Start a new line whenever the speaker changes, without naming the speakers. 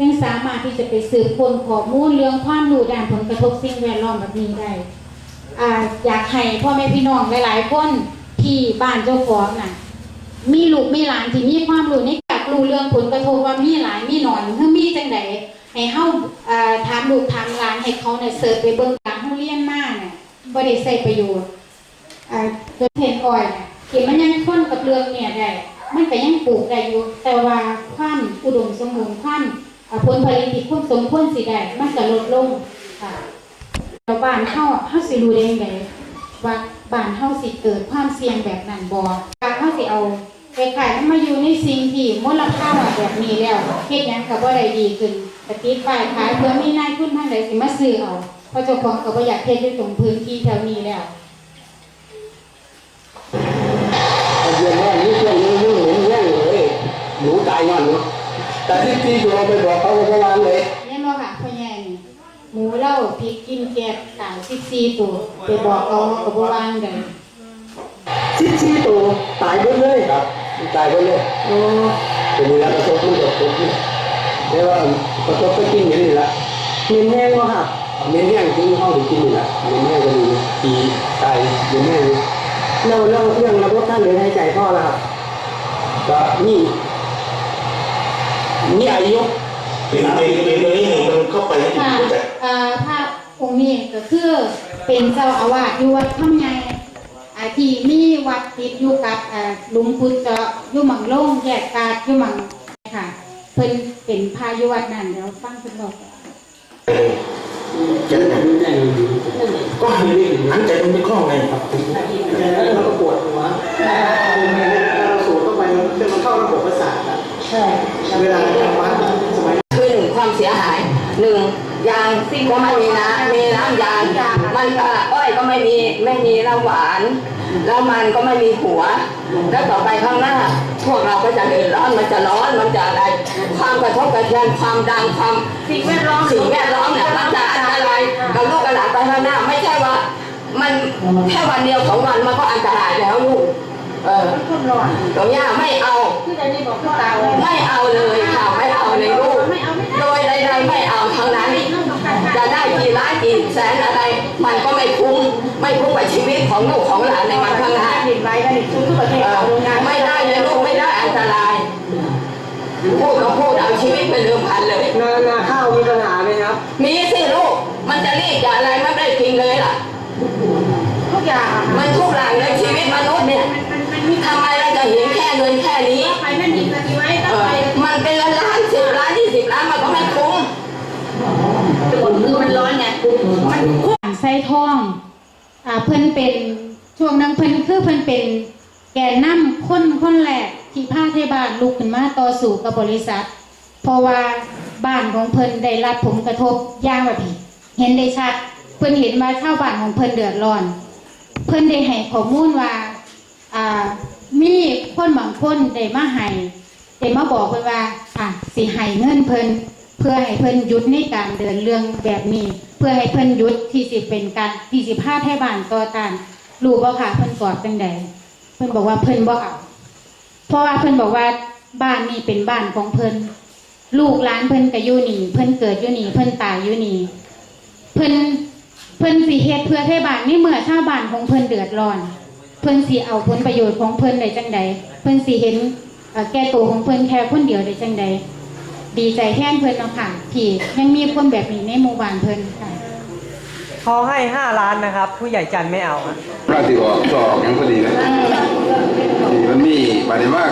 ยังสามารถที่จะไปสืบค้นข้อมูลเรื่องความรู้ด้านผลกระทบสิ่งแวดล้อมแบบนี้ได้อ่าอยากให้พ่อแม่พี่น้องหลาย ๆ คนที่บ้านเจ้าของน่ะ มีลูกมีหลานที่มีความรู้ในการรู้เรื่องผลกระทบว่ามีหลายมีหน่อยเพื่อมีจังไดให้เฮาอ่าถามลูกถามหลานให้เขาเนี่ยเสิร์ชไปเบิ่งตามเฮาเรียนมาเนี่ยบ่ได้ใช้ประโยชน์อ่าโดยเพนออยเนี่ยที่มันยังทนกับเรื่องเนี่ยได้มันก็ยังปลูกได้อยู่แต่ว่าความอุดมสมบูรณ์ความอ่า ผลผลิตที่ควรสมควรสิได้มันก็ลดลงค่ะแล้วบ้านเฮาเฮาสิรู้ได้จังไดว่าบ้านเฮาสิเกิดความเสี่ยงแบบนั้นบ่การเฮาสิเอาไปขายมันมาอยู่ในสิ่งที่มูลค่าแบบนี้แล้วเฮ็ดหยังก็บ่ได้ดีขึ้นปฏิดป้ายขายเพื่อมีนายทุนทางใดสิมาซื้อเอาเพราะเจ้าของก็บ่อยากเฮ็ดอยู่ตรงพื้นที่แถวนี้แล้ว
แต่ที่ที่เราไปบอกเขาเขาวางเลย
แม่นบ่ค่ะพ่อใหญ่นี่หมูเล่าพริกกินแกบตาย14ตัวไปบอกเขาเขาก็บ่วางได้
ชิดชี้ตัวตายหมดเลยครับตายหมดเลย
โอ้
เป็นอย่างนั้นกระทบมันกระทบนี่แต่ว่ากระทบไปกินอย่างนี้ละ
มีแห้งวะค่ะ
เมนแห้งที่ห้องถึงกินนี่ละเมนแห้งก็มีปีตายเมนแห้ง
เราเราเรื่องระบบท่านหรือหายใจพ่อละครับ
ก็นี่ นี่อายุ
ในในในในนี้มันเข้าไปให้
ค่ะ
เข้าใจ
เอ่อพระองค์นี้ก็คือเป็นเจ้าอาวาสอยู่วัดถ้ำใหญ่อ่าที่มีวัดติดอยู่กับอ่าหลุมพุทธเจาะอยู่หมังโล่งแยกกาดอยู่หมังค่ะเพิ่นเป็นพายุวัดนั่นเดี๋ยวฟังเพิ่นบอก
จะได้ก็หันนี่หันใจมันไม่คล่องไงครับ
แล้วเราก็ปวดหัวเราสูดเข้าไปมันจะมาเข้าระบบประสาทนะ ใช่เวลาทำวัดสมัย
คือหนึ่งความเสียหายหนึ่งยางซิ่งก็ไม่มีน้ำมีน้ำยางมันก็อ้อยก็ไม่มีไม่มีน้ำหวาน แล้วมันก็ไม่มีหัว แล้วต่อไปข้างหน้า พวกเราก็จะเดือดร้อนมันจะร้อนมันจะอะไร ความกระทบกระเทือนความดังความสิ่งแวดล้อมสิ่งแวดล้อมเนี่ยมันจะอันตรกับลูกกับหลานไปข้างหน้า ไม่ใช่ว่า มันแค่วันเดียวสองวันมันก็อันตรายแล้วลูกเออตรงนี้ไม่เอา ไม่เอาเลยค่ะไม่เอาเลยลูกโดยใดๆไม่เอาทั้งนั้น จะได้กี่ล้านกี่แสนอะไร มันก็ไม่คุ้มไม่คุ้มกับชีวิตของลูกของหลานในวันข้างหน้า
ดินไว้กันอีกทุกประเทศ
เออ
โรงงาน
ไม่ได้เลยลูกไม่ได้อันตรายพูดก็พูดเอาชีวิตเป็นเรื่องพันเลย
นานาข้าวมีปัญหาไหมครับ
มีสิลูกมันจะรีบจะอะไรไม่ได้จริงเลยล่ะ
ทุกอย่าง
มันทุกอย่างในชีวิต มันร้อนไง
มันคู่ไส้ทองอ่าเพิ่นเป็นช่วงนั้นเพิ่นคือเพิ่นเป็นแกนนำคนคนแรกที่พาเทบานลุกขึ้นมาต่อสู้กับบริษัท เพราะว่าบ้านของเพิ่นได้รับผลกระทบอย่างแบบนี้เห็นได้ชัดเพิ่นเห็นว่าชาวบ้านของเพิ่นเดือดร้อน เพิ่นได้ให้ข้อมูลว่าอ่ามีคนบางคนได้มาให้ได้มาบอกเพิ่นว่าอะสิให้เงินเพิ่น พื่อให้เพิ่นหยุดในการเดินเรื่องแบบนี้ เพื่อให้เพิ่นหยุดที่สิเป็นการที่สิพาไทบ้านต่อต้านรู้บ่ค่ะเพิ่นกอดจังใดเพิ่นบอกว่าเพิ่นบ่เอาเพราะว่าเพิ่นบอกว่าบ้านนี้เป็นบ้านของเพิ่นลูกหลานเพิ่นก็อยู่นี่ เพิ่นเกิดอยู่นี่ เพิ่นตายอยู่นี่เพิ่นเพิ่นสิเฮ็ดเพื่อไทบ้านนี่เมื่อชาวบ้านของเพิ่นเดือดร้อน เพิ่นสิเอาผลประโยชน์ของเพิ่นได้จังใดเพิ่นสิเห็นแก่ตัวของเพิ่นแค่คนเดียวได้จังใด ดีใจแท่นเพิ่นเนาะค่ะที่ยังมีคนแบบนี้ในหมู่บ้านเพิ่นค่ะ
ขอให้ห้าล้านนะครับ ผู้ใหญ่จันไม่เอาอะ
พระสิออกก็อบกยังพอดีนะที่มันมีประเด็นว่า